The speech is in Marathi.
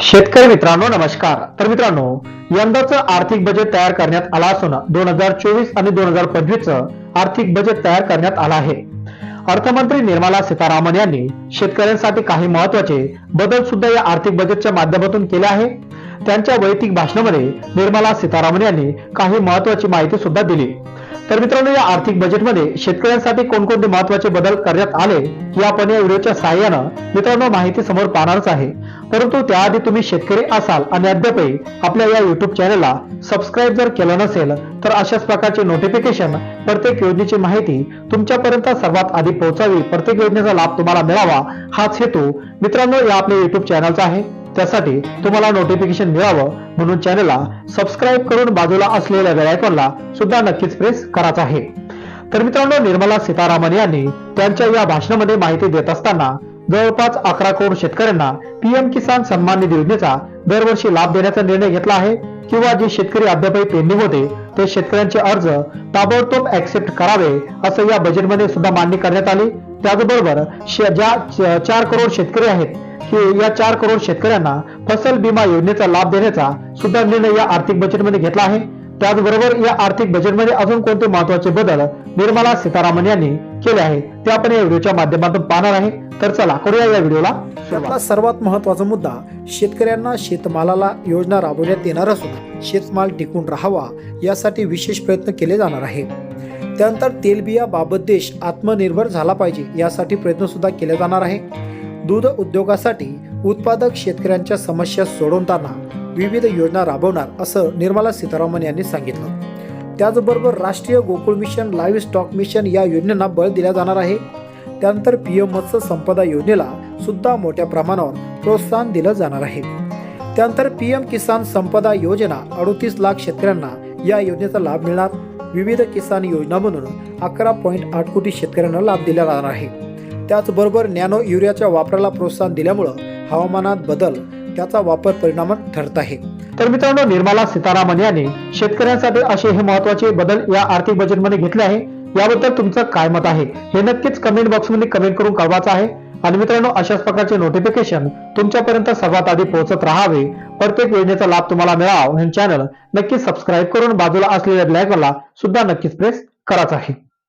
शेतकरी मित्रांनो नमस्कार. तर मित्रांनो यंदाचं आर्थिक बजेट तयार करण्यात आला असून दोन हजार चोवीस आणि दोन हजार पंचवीसचं आर्थिक बजेट तयार करण्यात आलं आहे. अर्थमंत्री निर्मला सीतारामन यांनी शेतकऱ्यांसाठी काही महत्त्वाचे बदल सुद्धा या आर्थिक बजेटच्या माध्यमातून केले आहे. त्यांच्या वैयक्तिक भाषणामध्ये निर्मला सीतारामन यांनी काही महत्वाची माहिती सुद्धा दिली. तर मित्रांनो या आर्थिक बजेटमध्ये शेतकऱ्यांसाठी कोणकोणते महत्त्वाचे बदल करण्यात आले ही आपण या व्हिडिओच्या सहाय्यानं मित्रांनो माहिती समोर पाहणारच आहे. परंतु त्याआधी तुम्ही शेतकरी असाल आणि अद्यापही आपल्या या युट्यूब चॅनलला सबस्क्राईब जर केलं नसेल तर अशाच प्रकारचे नोटिफिकेशन प्रत्येक योजनेची माहिती तुमच्यापर्यंत सर्वात आधी पोहोचावी. प्रत्येक योजनेचा लाभ तुम्हाला मिळावा हाच हेतू मित्रांनो या आपल्या युट्यूब चॅनलचा आहे. त्यासाठी तुम्हाला नोटिफिकेशन मिळावं म्हणून चॅनलला सबस्क्राईब करून बाजूला असलेल्या बेलायकॉनला सुद्धा नक्कीच प्रेस करायचा आहे. तर मित्रांनो निर्मला सीतारामन यांनी त्यांच्या या भाषणामध्ये माहिती देत असताना जवळपास अकरा करोड शेतकऱ्यांना पीएम किसान सन्मान निधी योजनेचा दरवर्षी लाभ देण्याचा निर्णय घेतला आहे किंवा जे शेतकरी अद्यापही पेंडिंग होते ते शेतकऱ्यांचे अर्ज ताबडतोब ऍक्सेप्ट करावे असं या बजेटमध्ये सुद्धा मान्य करण्यात आली. त्याचबरोबर ज्या चार करोड शेतकरी आहेत की या चार करोड शेतकऱ्यांना फसल बीमा योजनेचा लाभ देण्याचा सुद्धा निर्णय या आर्थिक बजेटमध्ये घेतला आहे. त्याचबरोबर या आर्थिक बजेटमध्ये अजून कोणते महत्त्वाचे बदल निर्मला सीतारामन यांनी केले आहे ते आपण या व्हिडिओच्या माध्यमातून पाहणार आहे. तर चला करूया या व्हिडिओला आपला सर्वात महत्त्वाचा मुद्दा शेतकऱ्यांना शेतमालाला योजना राबवण्यात येणार असून शेतमाल टिकून राहावा यासाठी विशेष प्रयत्न केले जाणार आहे त्यानंतर तेलबिया बाबत देश आत्मनिर्भर झाला पाहिजे यासाठी प्रयत्न सुद्धा केले जाणार आहे. दूध उद्योगासाठी उत्पादक शेतकऱ्यांच्या समस्या सोडवताना विविध योजना राबवणार असं निर्मला सीतारामन यांनी सांगितलं. त्याचबरोबर राष्ट्रीय Gokul mission livestock mission या योजनेला बळ दिला जाणार आहे. त्यानंतर पी एम मत्स्य संपदा योजनेला सुद्धा मोठ्या प्रमाणावर प्रोत्साहन दिलं जाणार आहे. त्यानंतर पी एम किसान संपदा योजना अडतीस लाख शेतकऱ्यांना या योजनेचा लाभ मिळणार. विविध किसान योजना म्हणून अकरा पॉईंट आठ कोटी शेतकऱ्यांना लाभ दिला जाणार आहे. त्याचबरोबर नॅनो युरियाच्या वापराला प्रोत्साहन दिल्यामुळं हवामानात बदल त्याचा वापर परिणाम ठरत आहे. तर मित्रांनो निर्मला सीतारामन यांनी शेतकऱ्यांसाठी असे हे महत्त्वाचे बदल या आर्थिक बजेटमध्ये घेतले आहे. याबद्दल तुमचं काय मत आहे? हे नक्कीच कमेंट बॉक्समध्ये कमेंट करून कळवायचं आहे. आणि मित्रांनो अशाच प्रकारचे नोटिफिकेशन तुमच्यापर्यंत सर्वात आधी पोहोचत राहावे. प्रत्येक योजनेचा लाभ तुम्हाला मिळावा. हे चॅनल नक्कीच सबस्क्राईब करून बाजूला असलेल्या ब्लॅकला सुद्धा नक्कीच प्रेस करायचं आहे.